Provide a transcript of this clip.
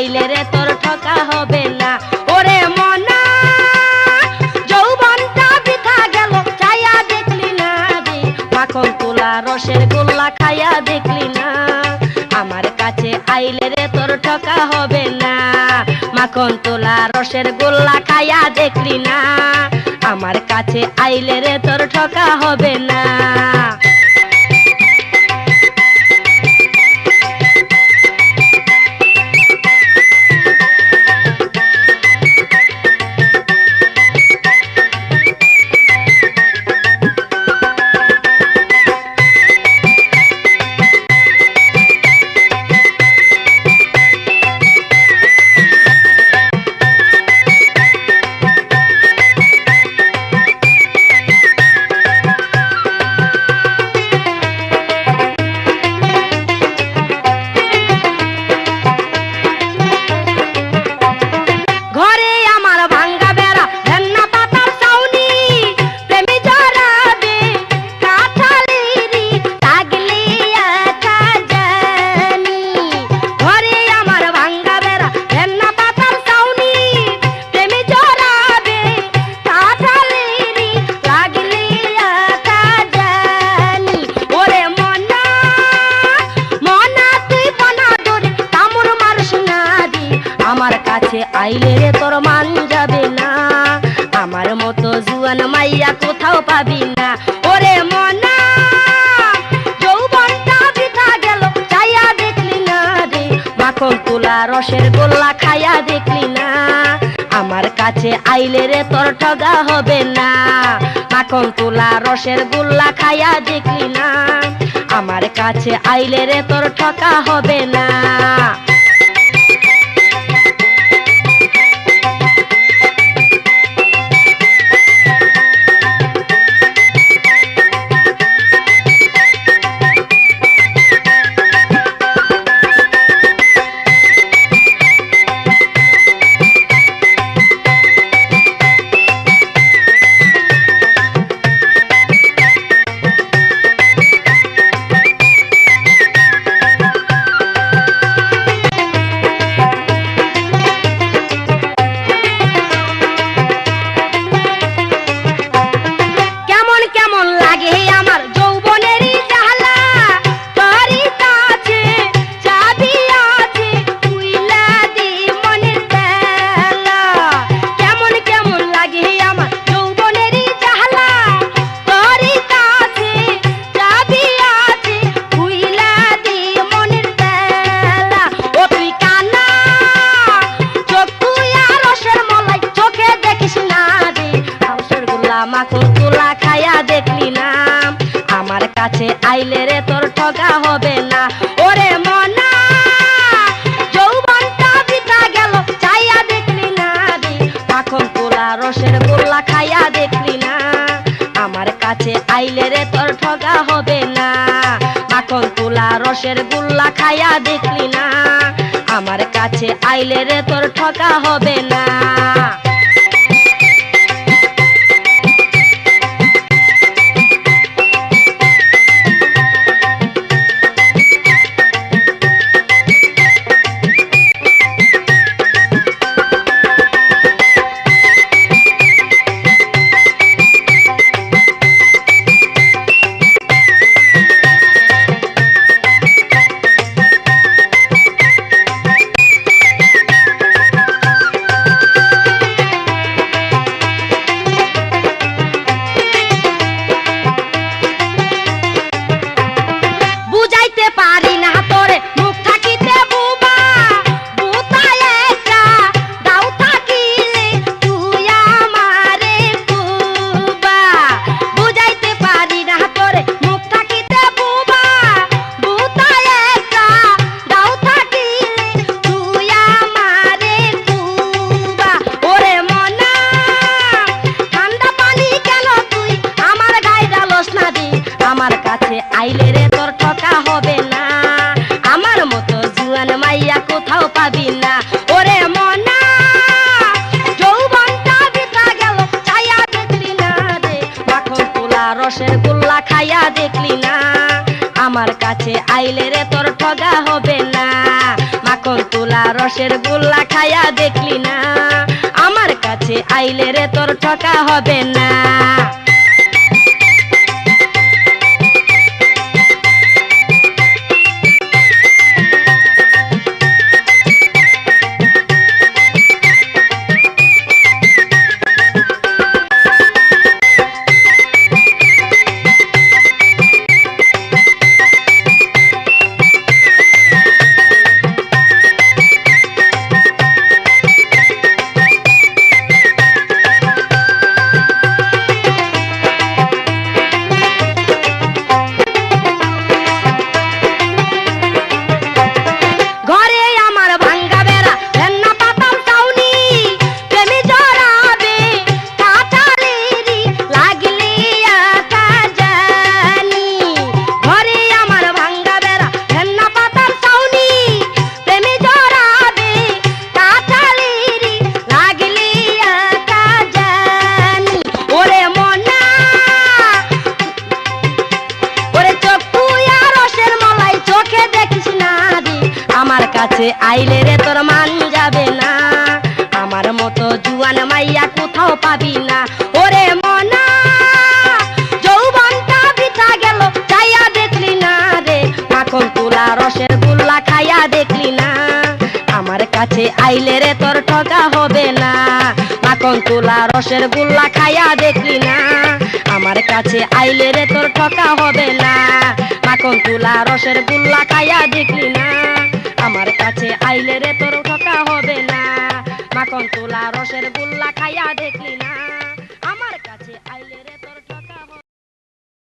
আইলে রে তোর ঠকা হবে না। ওরে মনা, যৌবনটা বৃথা গেল চাইয়া দেখলি না রে মাখন তোলা রসের গোল্লা খাইয়া দেখলি না। আমার কাছে আইলে রে তোর ঠকা হবে না। মাখন তোলা রসের গোল্লা খাইয়া দেখলি না। আমার কাছে আইলে রে তোর ঠকা হবে না। কাছে আইলে রে তোর মান যাবে না। আমার মতো জুয়ান মাইয়া কোথাও পাবি না। ওরে মনা তোলা রসের গোল্লা খাইয়া দেখলি না। আমার কাছে আইলে রে তোর ঠগা হবে না। মাখন তোলা রসের গোল্লা খাইয়া দেখলি না। আমার কাছে আইলে রে তোর ঠকা হবে না। কাছে আইলে রে তোর ঠগা হবে না। ওরে রসের গোল্লা খাইয়া দেখলি না। আমার কাছে আইলে রে তোর ঠগা হবে না। মাখন তোলা রসের গোল্লা খাইয়া দেখলি না। আমার কাছে আইলে রে তোর ঠকা হবে না। রসের গোল্লা খাইয়া দেখলি না। আমার কাছে আইলে রে তোর ঠগা হবে না। মাখন তুলা রসের গোল্লা খাইয়া দেখলি না। আমার কাছে আইলে রে তোর ঠকা হবে না। কাছে আইলে রে তোর মান যাবে না। আমার মতো জুয়ান মাইয়া কোথাও পাবি না। ওরে মনা, যৌবনটা বিতা গেল চাইয়া দেখলি না রে। মাখন তুলা রসের গুল্লা খাইয়া দেখলি না। আমার কাছে আইলে রে তোর ঠকা হবে না। মাখন তুলা রসের গুল্লা খাইয়া দেখলি না। আমার কাছে আইলে রে তোর ঠকা হবে না। মাখন তুলা রসের গুল্লা খাইয়া দেখলি না। কাছে আইলে রে তোর ঠকা হবে না। মাখন তোলা রসের গুল্লা খাইয়া দেখলি না।